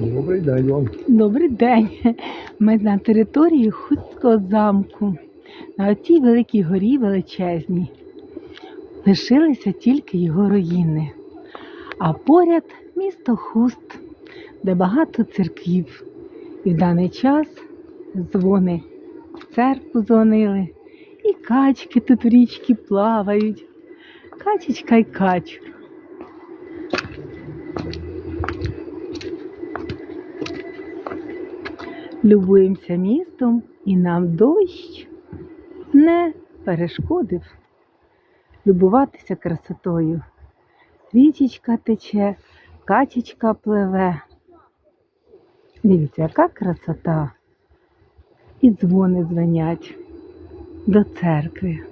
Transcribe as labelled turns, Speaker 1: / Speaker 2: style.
Speaker 1: Добрий день вам.
Speaker 2: Добрий день. Ми на території Хуцького замку. На цій великій горі величезній. Лишилися тільки його руїни. А поряд місто Хуст, де багато церквів. І в даний час дзвони в церкву дзвонили, і качки тут в річці плавають. Качечка й качур. Любуємося містом, і нам дощ не перешкодив любуватися красотою. Річечка тече, качечка пливе. Дивіться, яка красота. І дзвони дзвонять до церкви.